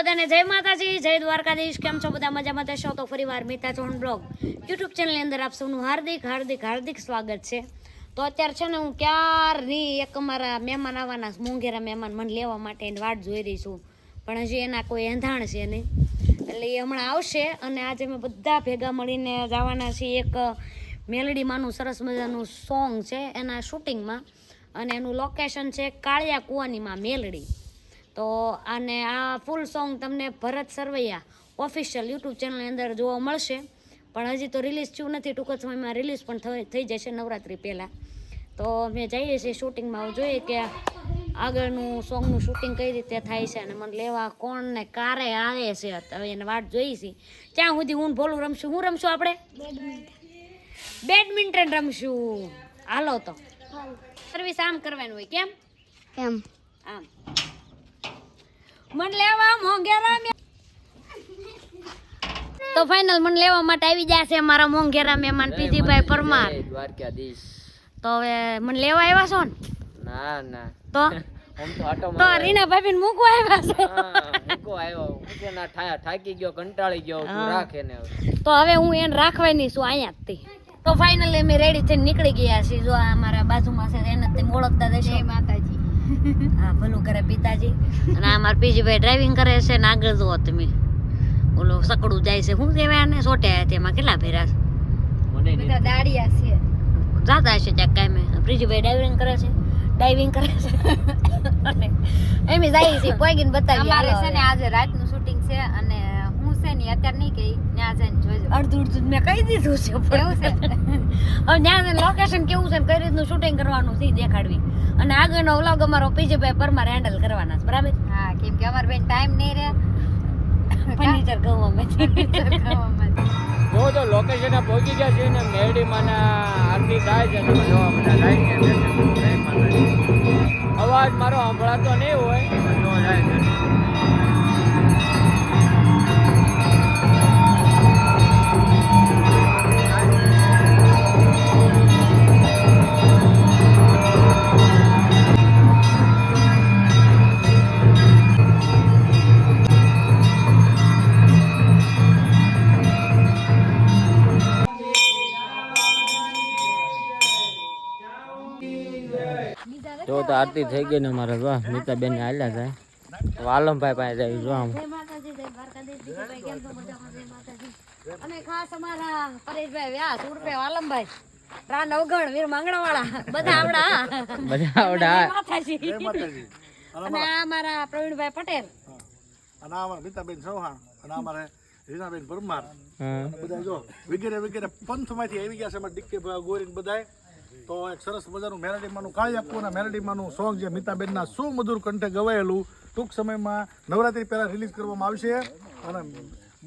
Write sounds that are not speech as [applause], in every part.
બધાને જય માતાજી, જય દ્વારકાધીશ. કેમ છો બધા? મજામાં થશો તો ફરીવાર મિતા ચૌહાણ બ્લોગ યુટ્યુબ ચેનલની અંદર આપ સૌનું હાર્દિક હાર્દિક હાર્દિક સ્વાગત છે. તો અત્યારે છે ને હું ક્યારની એક અમારા મહેમાન આવવાના મોંઘેરા મહેમાન મને લેવા માટે એની વાટ જોઈ રહી છું. પણ હજી એના કોઈ એંધાણ છે નહીં. એટલે એ હમણાં આવશે અને આજે અમે બધા ભેગા મળીને જવાના છીએ એક મેલડીમાંનું સરસ મજાનું સોંગ છે એના શૂટિંગમાં. અને એનું લોકેશન છે કાળિયા કુવાનીમાં મેલડી. તો અને આ ફૂલ સોંગ તમને ભરત સરવૈયા ઓફિશિયલ યુટ્યુબ ચેનલની અંદર જોવા મળશે. પણ હજી તો રિલીઝ થયું નથી. ટૂંક જ સમયમાં રિલીઝ પણ થઈ જશે નવરાત્રિ પહેલાં. તો અમે જઈએ છીએ શૂટિંગમાં જોઈએ કે આગળનું સોંગનું શૂટિંગ કઈ રીતે થાય છે અને મને લેવા કોણ ને કારે આવે છે. હવે એને વાટ જોઈ છે. ક્યાં સુધી હું ભોલું રમશું? હું રમશું આપણે? બેડમિન્ટન રમશું. હાલો તો. સર્વિસ આમ કરવાનું હોય. કેમ? એમ. આમ. મન લેવા મોંઘેરા તો ફાઇનલ મને લેવા માટે આવી ગયા છે મારા મોંઘેરા મહેમાન પીજીભાઈ પરમાર. દ્વારકાધીશ. તો હવે મને લેવા આવ્યા છો ને? ના ના. તો? [laughs] તો રીના ભાભી ને મૂકવા આવ્યા છો? મૂકો આવ્યો. મૂકે ના ઠા થાકી ગયો કંટાળી ગયો તું રાખે ને તો હવે હું એને રાખવાની છું અહીંયા જ થી તો ફાઇનલી અમે રેડી થઈને નીકળી ગયા છીએ. જો આ અમારા બાજુમાં છે એને તમે ઓળખતા જશે માતાજી. હા ભલું કરે પિતાજી. અને આ મારા પીજીભાઈ ડ્રાઇવિંગ કરે છે ને આગળ જુઓ તમે. ઓલો સકડું જાય છે. શું કહેવાય ને સોટે તેમાં કેટલા ભેરા છે? બધા દાડિયા છે. જાતા હશે ત્યાં કાંઈ પ્રીજીભાઈ ડ્રાઇવિંગ કરે છે. ડાઇવિંગ કરે છે. અને એમ જાય છે પોઈગીને બતાવી અમારે છે ને આજે રાતનું શૂટિંગ છે અને ને અત્યારે નહીં કહી ત્યાં જઈને જોજો. અડધું અડધું મેં કહી દીધું છે એવું છે? હવે ત્યાં લોકેશન કેવું છે કઈ રીતનું શૂટિંગ કરવાનું છે દેખાડવી. અને આગળનો વ્લોગ અમારો પીજીભાઈ પરમાર હેન્ડલ કરવાના છે બરાબર? હા કેમ કે અમારે બેન ટાઈમ નહીં રહે. ફર્નિચર કહું અમે જો તો લોકેશન પહોંચી ગયા છે ને મેરડી માના આરતી થાય છે ને જોવા બધા છે. જય માતાજી. અવાજ મારો સાંભળાતો નહીં હોય જો જાય. આરતી થઈ ગઈ ને મારે જો નીતાબેન ને હાલ્યા જાય વાલમભાઈ પાસે જાય જો આમ. અને ખાસ અમારા પરેશભાઈ વ્યાસ ઉર્ફે વાલમભાઈ રા નવગણ વીર માંગણાવાળા. બધા આવડા. બધા આવડા. માતાજી. અને આ અમારા પ્રવીણભાઈ પટેલ. અને આ અમારા નીતાબેન ચૌહાણ અને આ અમારે રીનાબેન પરમાર. બધા જો વગેરે વગેરે પંથમાંથી આવી ગયા છે અમારા ડીકે ગોરીન બધાય. તો એક સરસ મજાનું મેલેડીમાંનું કાળી આપવું મેરાડીમાંનું સોંગ જે મિતાબેનના સુમધુર કંઠે ગવાયેલું ટૂંક સમયમાં નવરાત્રી પહેલા રિલીઝ કરવામાં આવશે. અને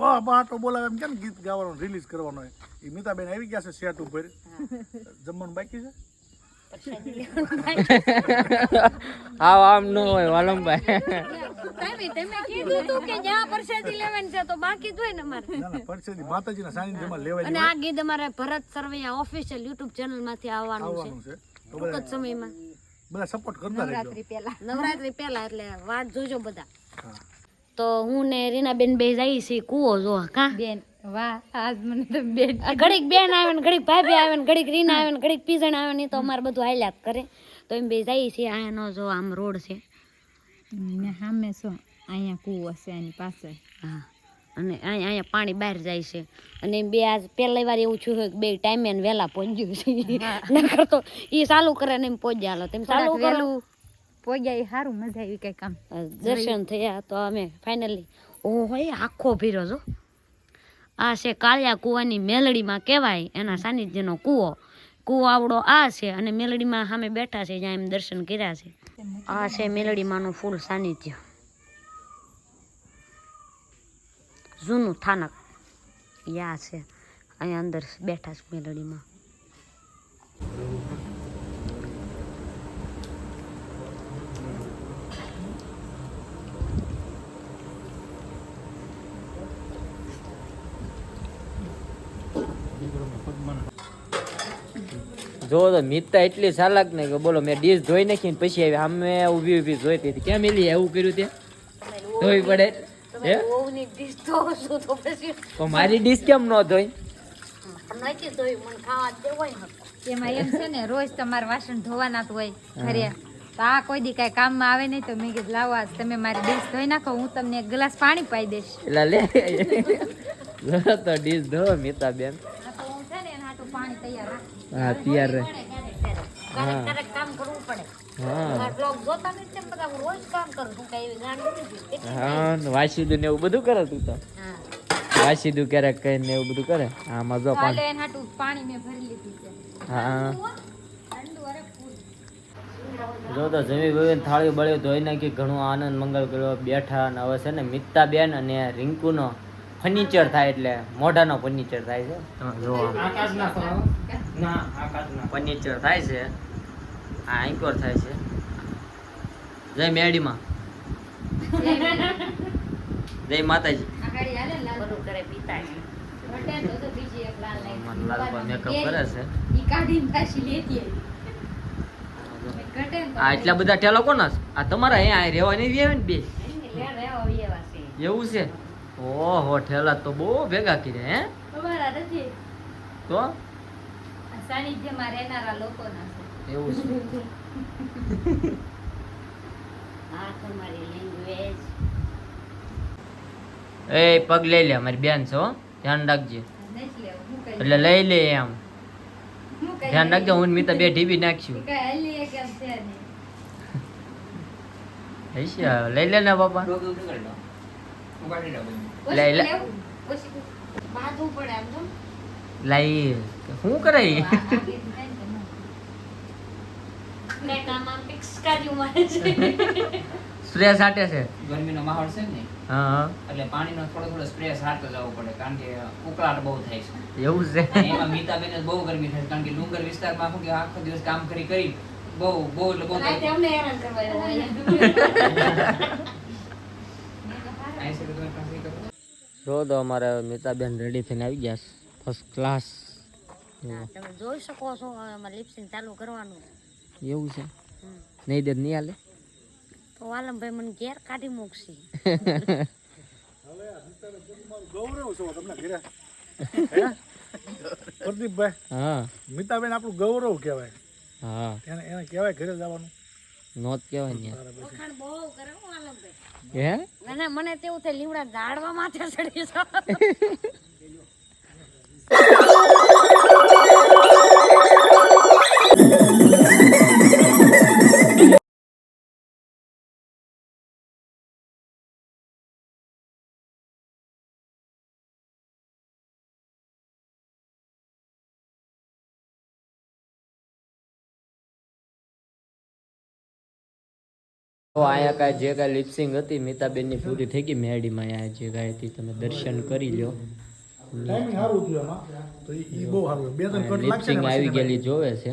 બા બહાટો બોલાવે એમ કેમ ગીત ગાવાનું રિલીઝ કરવાનું એ મિતાબેન આવી ગયા છે સેટ ઉપર. જમવાનું બાકી છે? [laughs] આવ આમ ન હોય વાલમભાઈ. તમે તમે કીધું તું કે જ્યાં પરસેદી લેવાની છે તો બાકી જ ને અમારે. ના ના પરસેદી માતાજીના સાનિધ્યમાં લેવાય અને આ ગીત અમારે ભરત સરવૈયા ઓફિશિયલ યુટ્યુબ ચેનલમાંથી આવવાનું છે. આવવાનું છે. ટૂંક જ સમયમાં. બધા સપોર્ટ કરતા નવરાત્રી પહેલા. નવરાત્રી પહેલા એટલે વાટ જોજો બધા. તો હું ને રીનાબેન બે જઈ છીએ કુવો જો કા? બેન વાહ આજ મને તો બેન ઘડીક બેન આવે ને ઘડીક ભાભી આવે ને ઘડીક રીના આવે ને ઘડીક પીઝણ આવે ને તો અમારે બધું હાલ્યા કરે. તો એમ બે જઈએ છીએ આનો જો આમ રોડ છે. ને સામે શું? અહીંયા કૂવો છે એની પાસે. હા અને અહીંયા અહીંયા પાણી બહાર જાય છે. અને બે આજ પહેલી વાર એવું થયું હોય કે બે ટાઈમે ને વહેલા પહોંચ્યું છે. નકર તો એ ચાલુ કરે ને એમ પહોંચ્યા હાલો. તેમ ચાલુ કરેલું પહોંચ્યા એ સારું મજા આવી કઈ કામ દર્શન થયા તો અમે ફાઇનલી ઓહો આખો ભીરો જો. આ છે કાળિયા કૂવાની મેલડીમાં કહેવાય, એના સાનિધ્યનો કૂવો. કૂવો આવડો આ છે અને મેલડીમાં સામે બેઠા છે જ્યાં એમ દર્શન કર્યા છે. આ છે મેલડીમાંનું ફૂલ સાનિધ્ય. જૂનું થાનક. યા છે. અહીંયા અંદર બેઠા છે મેલડીમાં. જો તો મિતા એટલી ચાલાક ને કે બોલો મેં ડીશ ધોઈ નાખી ને પછી આવી અમે ઊભી ઊભી જોઈતી હતી. કેમ એલી એવું કર્યું તે? ધોઈ પડે? તો મારી ડીશ કેમ ન ધોઈ? નથી ધોઈ મને ખાવા જ દેવાય ને. એમાં એમ છે ને રોજ તમારે વાસણ ધોવાના હોય ઘરે. તો આ કોઈ દી કાંઈ કામમાં આવે નહીં તો મેં કીધું લાવો આજ તમે મારી ડીશ ધોઈ નાખો હું તમને એક ગ્લાસ પાણી પાઈ દઈશ. એટલે લે. [laughs] તો ડીશ ધો મિતા બેન હું તૈયાર હા રહે. હા. હું. હા વાસીદું ને એવું બધું કરે તું તો? હા. વાસીદું ક્યારેક કઈ ને એવું બધું કરે? આમાં જો તો પાણી એના હાટું પાણી મેં ભરી લીધું છે. હા. જો તો જમી ભાઈ થાળી બળ્યો ધોઈ નાખી ઘણો આનંદ મંગળ કર્યો બેઠા અને હવે છે ને મિત્તા બેન અને રિંકુનો ફર્નિચર થાય એટલે મોઢાનો ફર્નિચર થાય છે. ફર્નિચર થાય છે. આ એન્કોર થાય છે. જય મેડીમાં. જય માતાજી. એટલા બધા ઠેલા કોના આ તમારા અહીંયા રહેવા નહીં આવે ને બે. એવા છે. ઓહો ઠેલા તો બહુ ભેગા કર્યા હે? તમારા નથી. તો? સાનિધ્યમાં રહેનારા લોકોના છે. એવું છે. [laughs] આ તમારી લેંગ્વેજ એ પગ લઈ લે મારી બેન છે હો. ધ્યાન રાખજે. એટલે લઈ લે એમ. ધ્યાન રાખજો હું મિત્ર બે ઢીબી નાખશું. લઈ લે ને બાપા. ઓછી લે, લઈ શું કરે સ્પ્રે સાટે છે. ગરમીનો માહોલ છે ને હા હા. એટલે પાણીનો થોડો થોડો સ્પ્રે સારતો જવો પડે કારણ કે ઉકળાટ બહુ થાય છે. એવું છે. એમાં મીતાબેન બહુ ગરમી થાય કારણ કે ડુંગર વિસ્તારમાં શું કે આખો દિવસ કામ કરી કરી બહુ બહુ એટલે બહુ તમને હેરાન કરવા [laughs] આવ્યા હોય. અહીં છે કે તમે પાસે કરો જો તો અમારે મિતાબેન રેડી થઈને આવી ગયા ફર્સ્ટ ક્લાસ તમે જોઈ શકો છો હવે અમારે લિપસિંગ ચાલુ કરવાનું. એવું છે? નહીં દે નહીં હાલે? તો વાલમભાઈ મને ઘેર કાઢી મૂકશે. ગૌરવ છો તમને ઘરે. [laughs] પ્રદીપભાઈ હા. મિતાબેન આપણું ગૌરવ કહેવાય હા. એને એને કહેવાય ઘરે જવાનું. નોત કહેવાય ને. વખાણ બહુ કરે હે? અને મને તેવું થાય લીમડા દાડવા માથે ચડી [laughs] તો અહીંયા કાંઈ જે કાંઈ લિપસિંગ હતી મીતાબેનની પૂરી થઈ ગઈ મેડીમાં અહીંયા જે કાંઈ હતી તમે દર્શન કરી લ્યો. ટાઈમિંગ સારું થયું એમાં તો એ બહુ સારું. બે ત્રણ કટ લિપસિંગ આવી ગયેલી જોવે છે.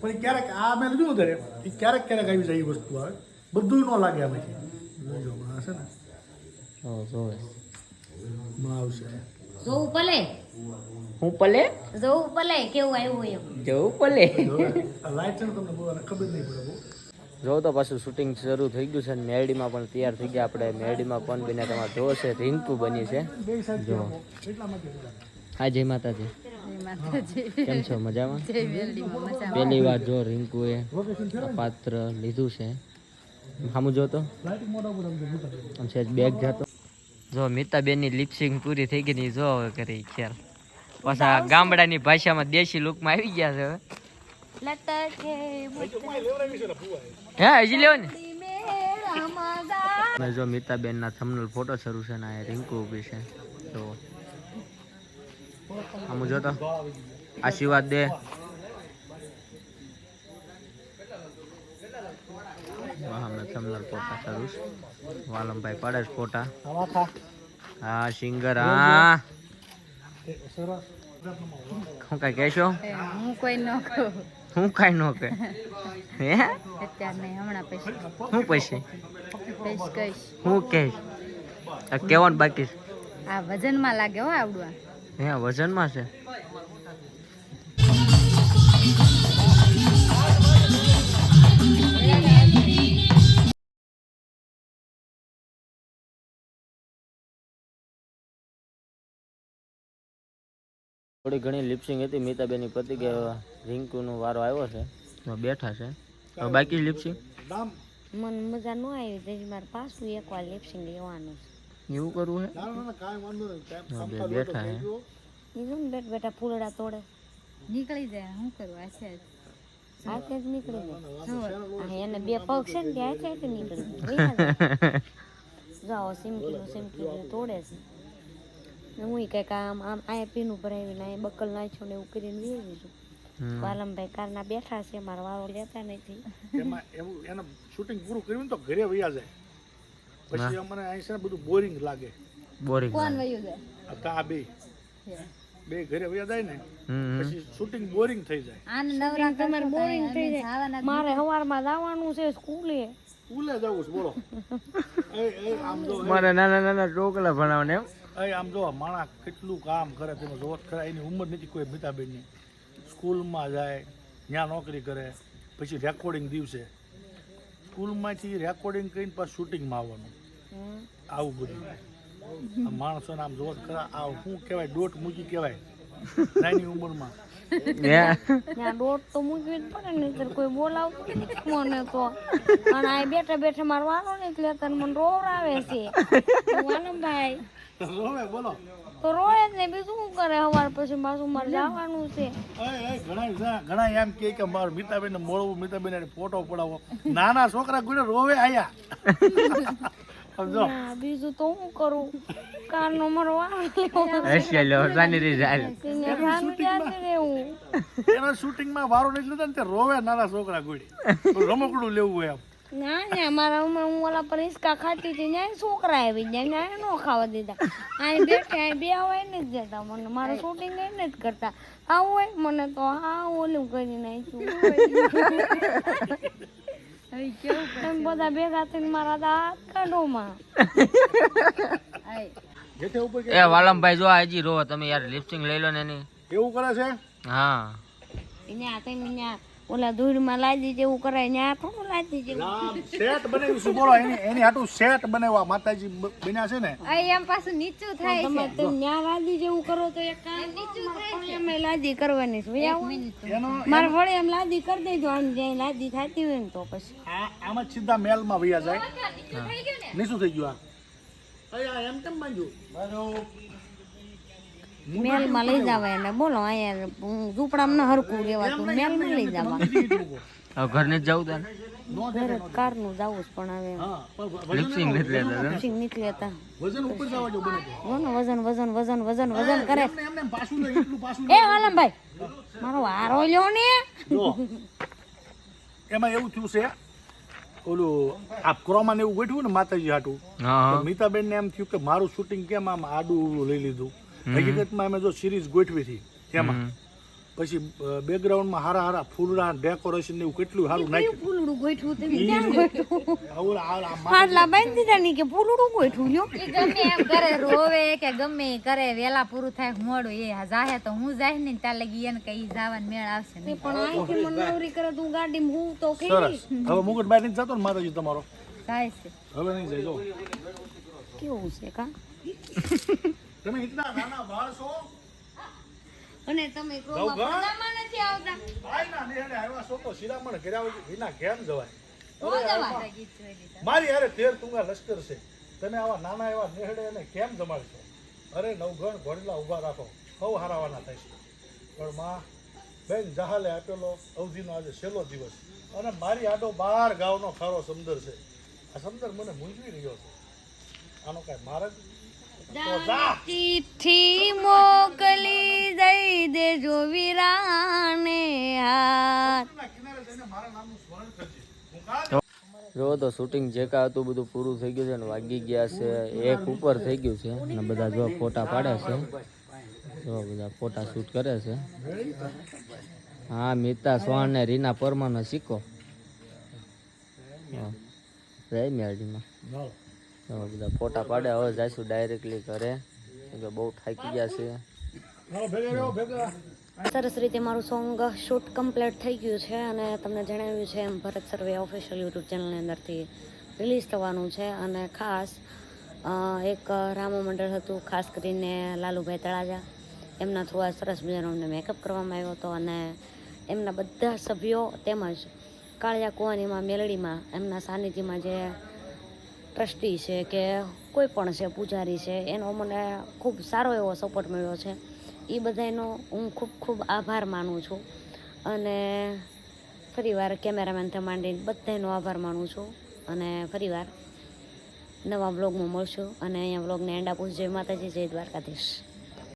પણ ક્યારેક આ મેં ત્યારે એ ક્યારેક ક્યારેક આવી જાય એ વસ્તુ આવે. બધું ન લાગે આમાંથી જોજો ને. જોવે આવશે. જોવું ભલે હું પલે? જોવું ભલે કેવું આવ્યું એમ? જવું પલે લાઈટ તમને ખબર નહીં પડે બહુ. જો તો પાછું શૂટિંગ શરૂ થઈ ગયું છે અને મેરડીમાં પણ તૈયાર થઈ ગયા. આપણે મેરડીમાં પણ બને તમારે જો છે, રિંકુ બની છે. જો. હા, જય માતાજી. કેમ છો? મજામાં? પહેલી વાર જો રિંકુએ પાત્ર લીધું છે. સામું આમ તો. આમ છે બેગ જતો. જો, મિતાબેનની લિપસિંગ પૂરી થઈ ગઈ ની જો હવે કરી ખ્યાલ. પાછા ગામડાની ભાષામાં દેશી લુકમાં આવી ગયા છે હવે. હે હજી લેવો ને મેં જો મિતાબેન ના થંબનેલ ફોટો શરૂ છે ને આ રિંકુ ઊભી છે. તો આમ જોતો આશીર્વાદ દે. અમે થંબનેલ ફોટા શરૂ છે. વાલમભાઈ પાડે છે ફોટા હા સિંગર હા. શું કઈ કહેશો? હું કોઈ ન કહું. હું કઈ ન કહે. હે? અત્યારે નહીં હમણાં પછી હું પછી પછી કહીશ હું કહીશ? આ કેવાનું બાકી આ વજનમાં લાગે હો આવડવા. હે વજનમાં છે? થોડી ઘણી લિપસિંગ હતી મીતાબેનની પતિ કે રિંકુનો વારો આવ્યો છે બેઠા છે હવે બાકી લિપસિંગ મને મજા ન આવી તેથી મારે પાછું એકવાર લિપસિંગ લેવાનું એવું કરવું છે બેઠા છે એ ને બેઠ બેઠા ફૂલડા તોડે નીકળી જાય શું કરવું આ છે જ. જ નીકળી જાય એને બે પગ છે ને ત્યાં છે નીકળી જાય જાઓ સિમકીનું સિમકીનું તોડે છે હું કંઈક આમ આમ આ પીનું ભરાવીને અહીંયા બકલ નાખ્યો ને એવું કરીને વેરી છું પાલમભાઈ કાર કારના બેઠા છે મારો વારો લેતા નથી. એમાં એવું એને શૂટિંગ પૂરું કર્યું તો ઘરે વયા જાય. પછી અમને અહીં છે ને બધું બોરિંગ લાગે. બોરિંગ કોણ વયું જાય? આ બે. બે ઘરે વયા જાય ને પછી શૂટિંગ બોરિંગ થઈ જાય. આને નવરા તમારે બોરિંગ થઈ જાય. મારે સવારમાં જવાનું છે સ્કૂલે. સ્કૂલે જવું છે બોલો. [laughs] એ એ આમ જો મારે નાના નાના ટોકલા ભણાવને એમ. એ આમ જો માણસ કેટલું કામ કરે તેનો જોત ખરા એની ઉંમર નથી કોઈ મિતાબેનની. સ્કૂલમાં જાય ત્યાં નોકરી કરે પછી રેકોર્ડિંગ દિવસે. સ્કૂલમાંથી રેકોર્ડિંગ કરીને પાછું શૂટિંગમાં આવવાનું. આવું બધું. આ માણસોને આમ જોત ખરા આ શું કહેવાય દોટ મૂકી કહેવાય. નાની ઉંમરમાં. હે તો મૂકવી જ પડે ને કોઈ બોલાવતું નથી મને તો. અને આ બેઠા બેઠા મારવાનો વારો નથી તને ને મને રોર આવે છે વાલમભાઈ રોવે બોલો. તો રોવે જ ને બીજું શું કરે સવાર પછી? પાછું મારે જવાનું છે. ઘણા ઘણા- એમ કે કે મારે મિતાબેનને મળવું મિતાબેન ફોટો પડાવો. નાના છોકરા ગુડે રોવે આયા. સમજો? બીજું તો હું કરું? કારનો મારો એના શૂટિંગમાં? વારો નથી ને તે રોવે નાના છોકરા ગુડી રમકડું લેવું હોય એમ. ના ને મારા ઉમર હું ઓલા પર હિંચકા ખાતી હતી ત્યાં છોકરા આવી જાય ને નો ખાવા દીધા. આ બેઠે બે હોય ને જ જતા મને મારે શૂટિંગ એને જ કરતા. આવું હોય મને તો હા ઓલું કરી નાખ્યું. બધા ભેગા થઈને મારા દાંત કાઢોમાં. એ વાલમભાઈ જો હજી રો તમે યાર લિપસ્ટિંગ લઈ લો ને એની. એવું કરે છે? હા. ત્યાં તમે ત્યાં ઓલા ધૂળમાં લાદી જેવું કરાય ત્યાં થોડું લાદી જેવું? સેટ બનાવ્યું શું બોલો એની એની હાટું સેટ બનાવવા માતાજી બન્યા છે ને. આ એમ પાછું નીચું થાય છે. તમે ન્યા ત્યાં લાદી જેવું કરો તો એક કામ એમ લાદી કરવાની છે એનો મારે વળે એમ લાદી કરી દેજો આમ જ્યાં લાદી થતી હોય ને તો પછી. આ આમાં જ સીધા મેલમાં વયા જાય. નીચું થઈ ગયું આ. એમ કેમ બાંધ્યું? બાજુ મેલમાં લઈ જવા એને બોલો અહીંયા ઝૂંપડામાં ન હરકું રહેવાતું મેલમાં લઈ જવા ઘરને જ જવું તાર? ઘરે કારનું જવું જ પણ હવે. લિપસિંગ નથી લેતા તમે? પછી નીકળે વજન ઉપર જવા જો બને તો. જો ને વજન વજન વજન વજન વજન કરે. એમને એમને એમ પાછું નહીં એટલું પાછું એ વાલમભાઈ મારો વારો લ્યો ને. એમાં એવું થયું છે ઓલું આ ક્રોમાને એવું ગોઠવ્યું ને માતાજી હાટું. હા મીતાબેન ને એમ થયું કે મારું શૂટિંગ કેમ આમ આડું લઈ લીધું? હકીકતમાં અમે જો સિરીઝ ગોઠવી હતી એમાં પછી બેકગ્રાઉન્ડમાં હારા હારા ફૂલડા ડેકોરેશન એવું કેટલું સારું નાખ્યું. ફૂલડું ગોઠવું તમે ક્યાં ગોઠવું [laughs] આ- આ ફાટલા બાંધી દીધા નહીં કે ફૂલડું ગોઠવું લ્યો. કે ગમે એમ કરે રોવે કે ગમે કરે વેલા પૂરું થાય મોડું એ જાહે તો હું જાય ને ત્યાં લગી એને કઈ જવાનું મેળ આવશે નહીં. પણ અહીંથી મને નવરી કરે તું ગાડી હું તો કે સરસ હવે મુકટ બાઈ નથી જતો ને માતાજી તમારો? જાય છે. હવે નહીં જાય જો. કેવું છે કા? [laughs] તમે ઇતના નાના બાળ છો? અને તમે નવઘણ? ક્રોમમાં નથી આવતા? ભાઈ ના નેહડે આવ્યા છો તો શિરામણ કર્યા હોય વિના કેમ જવાય. મારી હારે તેર તુંગા લશ્કર છે. તમે આવા નાના એવા નેહડે એને કેમ જમાડશો? અરે નવગણ ઘોડલા ઊભા રાખો. સૌ હારાવાના છે પણ માં બેન જહાલે આપેલો અવધિનો આજે છેલ્લો દિવસ. અને મારી આડો બાર ગાવનો ખારો સમદર છે. આ સમદર મને મૂંઝવી રહ્યો છે. આનો કાંઈ માર્ગ જા ચિઠ્ઠી મોકલી દઈ દેજો વીરાને હાથ. જો તો શૂટિંગ જે કાં હતું બધું પૂરું થઈ ગયું છે ને વાગી ગયા છે. એક ઉપર થઈ ગયું છે. અને બધા જો ફોટા પાડે છે. જો બધા ફોટા શૂટ કરે છે. હા, મિતા સોહણ ને રીના પરમાનો સિક્કો. જય મેરડીમાં બધા ફોટા પાડે. હવે જઈશું ડાયરેક્ટલી ઘરે. કે બહુ થાકી ગયા છે સરસ રીતે મારું સોંગ શૂટ કમ્પ્લીટ થઈ ગયું છે અને તમને જણાવ્યું છે એમ ભરત સર્વે ઓફિશિયલ યુટ્યુબ ચેનલની અંદરથી રિલીઝ થવાનું છે અને ખાસ એક રામો મંડળ હતું, ખાસ કરીને લાલુભાઈ તળાજા. એમના થ્રુ આ સરસ મજાનો અમને મેકઅપ કરવામાં આવ્યો હતો અને એમના બધા સભ્યો તેમજ કાળિયા કુવાનીમાં મેલડીમાં એમના સાનિધ્યમાં જે ટ્રસ્ટી છે કે કોઈ પણ છે, પૂજારી છે, એનો મને ખૂબ સારો એવો સપોર્ટ મળ્યો છે. એ બધાનો હું ખૂબ ખૂબ આભાર માનું છું. અને ફરીવાર કેમેરામેનથી માંડીને બધાનો આભાર માનું છું. અને ફરીવાર નવા બ્લોગમાં મળશું. અને અહીંયા બ્લોગને એન્ડ આપું જય માતાજી, જય દ્વારકાધીશ.